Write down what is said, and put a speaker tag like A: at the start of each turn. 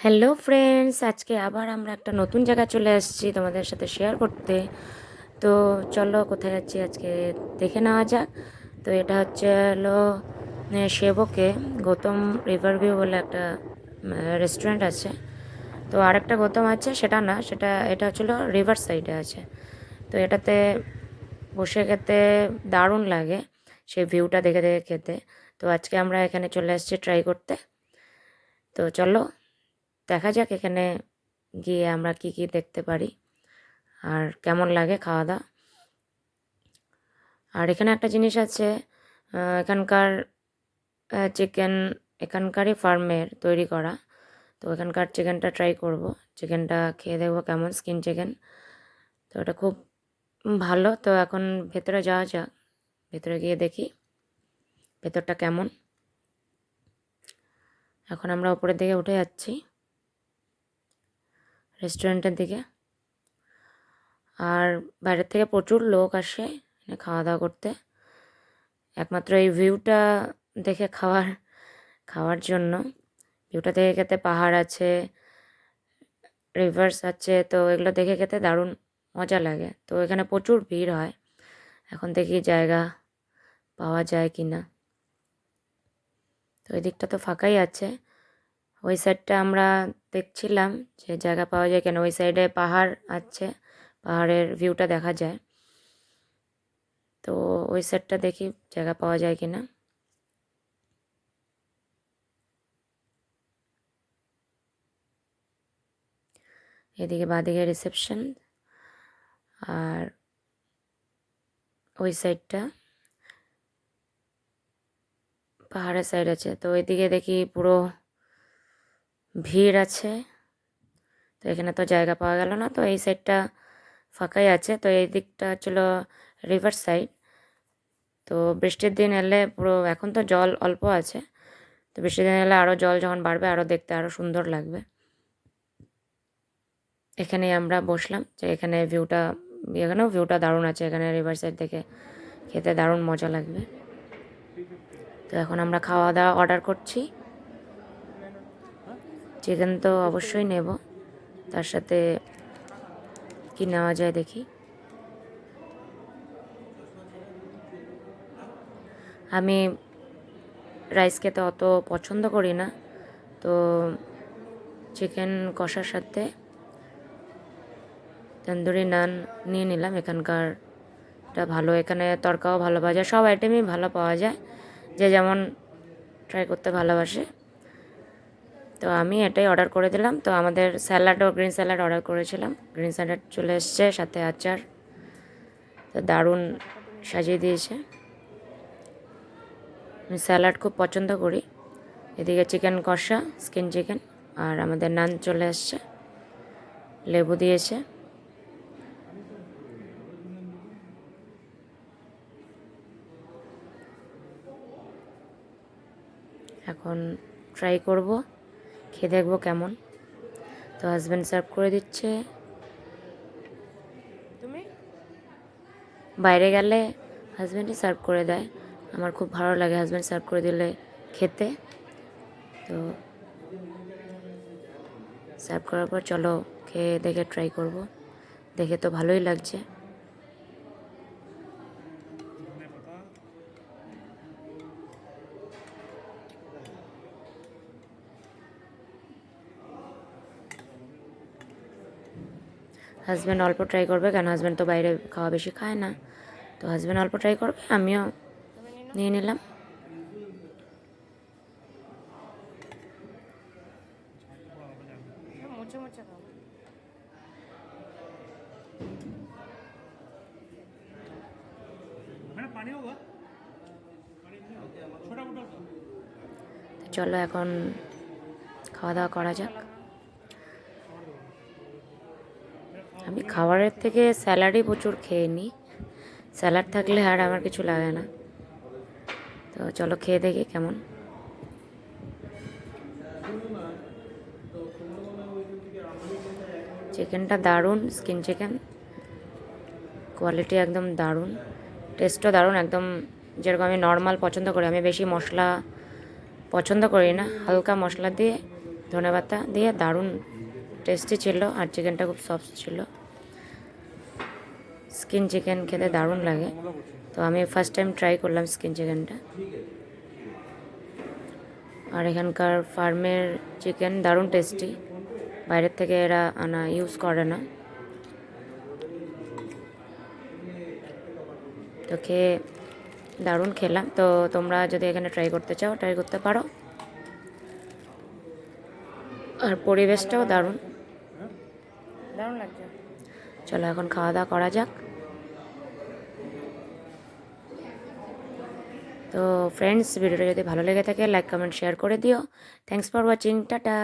A: Hello friends আজকে আবার আমরা একটা নতুন জায়গায় চলে আসছি তোমাদের সাথে শেয়ার করতে। তো চলো কোথায় যাচ্ছি আজকে দেখে নেওয়া যাক। তো এটা হচ্ছে হলো সেবকে গৌতম রিভার ভিউ বলে একটা রেস্টুরেন্ট আছে। তো আরেকটা গৌতম আছে, সেটা না, সেটা, এটা হচ্ছিল রিভার সাইডে আছে। তো এটাতে বসে খেতে দারুণ লাগে সেই ভিউটা দেখে দেখে খেতে। তো আজকে আমরা এখানে চলে আসছি ট্রাই করতে। তো চলো। দেখা যাক এখানে গিয়ে আমরা কি কি দেখতে পারি। আর কেমন লাগে খাওয়া দাওয়া আর এখানে একটা জিনিস আছে এখানকার চিকেন এখানকারই ফার্মের তৈরি করা। তো এখানকার চিকেনটা ট্রাই করব। চিকেনটা খেয়ে দেখব কেমন স্কিন চিকেন তো এটা খুব ভালো। তো এখন ভেতরে যাওয়া যাক। ভেতরে গিয়ে দেখি ভেতরটা কেমন। এখন আমরা উপরের দিকে উঠে যাচ্ছি। রেস্টুরেন্টের দিকে। আর বাইরের থেকে প্রচুর লোক আসে এখানে খাওয়া দাওয়া করতে। একমাত্র এই ভিউটা দেখে খাওয়ার খাওয়ার জন্য। ভিউটা দেখে খেতে পাহাড় আছে রিভার্স আছে, তো এগুলো দেখে খেতে দারুণ মজা লাগে। তো এখানে প্রচুর ভিড় হয়। এখন দেখি জায়গা পাওয়া যায় কি না তো এই দিকটা তো ফাঁকাই আছে। ওই সাইডটা আমরা দেখছিলাম যে জায়গা পাওয়া যায় কেন, ওই সাইডে পাহাড় আছে, পাহাড়ের ভিউটা দেখা যায়। তো ওই সাইডটা দেখি জায়গা পাওয়া যায় কি না এদিকে বাঁদিকে রিসেপশন আর ওই সাইডটা পাহাড়ের সাইড আছে। তো ওইদিকে দেখি পুরো ভিড় আছে। তো এখানে তো জায়গা পাওয়া গেল না, তো এই সাইডটা ফাঁকাই আছে। তো এই দিকটা ছিল রিভার সাইড তো বৃষ্টির দিন এলে পুরো, এখন তো জল অল্প আছে। তো বৃষ্টির দিন এলে আরও জল যখন বাড়বে আরও দেখতে আরও সুন্দর লাগবে। এখানেই আমরা বসলাম যে এখানে ভিউটা এখানেও ভিউটা দারুণ আছে। এখানে রিভার সাইড থেকে খেতে দারুণ মজা লাগবে। তো এখন আমরা খাওয়া দাওয়া অর্ডার করছি। চিকেন তো অবশ্যই নেব। তার সাথে কি নেওয়া যায় দেখি। আমি রাইস খেতে অত পছন্দ করি না। তো চিকেন কষার সাথে তন্দুরি নান নিয়ে নিলাম। এখানকার এটা ভালো, এখানে তরকাও ভালো পাওয়া যায়। সব আইটেমই ভালো পাওয়া যায়। যে যেমন ট্রাই করতে ভালোবাসে। তো আমি এটাই অর্ডার করে দিলাম। তো আমাদের স্যালাডও গ্রিন স্যালাড অর্ডার করেছিলাম। গ্রিন স্যালাড চলে এসছে, সাথে আচার। তো দারুণ সাজিয়ে দিয়েছে। আমি স্যালাড খুব পছন্দ করি। এদিকে চিকেন কষা স্কিন চিকেন আর আমাদের নান চলে এসছে। লেবু দিয়েছে। এখন ট্রাই করব। খেয়ে দেখব কেমন। তো হাজব্যান্ড সার্ভ করে দিচ্ছে।
B: তুমি?
A: বাইরে গেলে হাজব্যান্ডই সার্ভ করে দেয়। আমার খুব ভালো লাগে হাজব্যান্ড সার্ভ করে দিলে খেতে। তো সার্ভ করার পর চলো খেয়ে দেখে ট্রাই করব। দেখে তো ভালোই লাগছে। হাজব্যান্ড অল্প ট্রাই করবে, কারণ হাজব্যান্ড তো বাইরে খাওয়া বেশি খায় না। তো হাজব্যান্ড অল্প ট্রাই করবে, আমিও নিয়ে নিলাম। চলো এখন খাওয়া দাওয়া করা যাক। আমি খাবারের থেকে স্যালাডই প্রচুর খেয়ে নিই। স্যালাড থাকলে আর আমার কিছু লাগে না। তো চলো খেয়ে দেখি কেমন। চিকেনটা দারুণ স্কিন চিকেন কোয়ালিটি একদম দারুণ। টেস্টও দারুণ, একদম যেরকম আমি নর্মাল পছন্দ করি। আমি বেশি মশলা পছন্দ করি না। হালকা মশলা দিয়ে, ধনেপাতা দিয়ে দারুণ টেস্টি ছিল আর চিকেনটা খুব সফট ছিল। স্কিন চিকেন খেতে দারুণ লাগে। তো আমি ফার্স্ট টাইম ট্রাই করলাম স্কিন চিকেনটা আর এখানকার ফার্মের চিকেন দারুণ টেস্টি বাইরের থেকে এরা আনা ইউজ করে না। তো খেয়ে দারুণ খেলাম। তো তোমরা যদি এখানে ট্রাই করতে চাও ট্রাই করতে পারো। আর পরিবেশটাও দারুণ। দারুণ লাগছে। চলো এখন খাওয়া দাওয়া করা যাক। তো ফ্রেন্ডস ভিডিওটা যদি ভালো লেগে থাকে লাইক কমেন্ট শেয়ার করে দিও। Thanks for watching tata.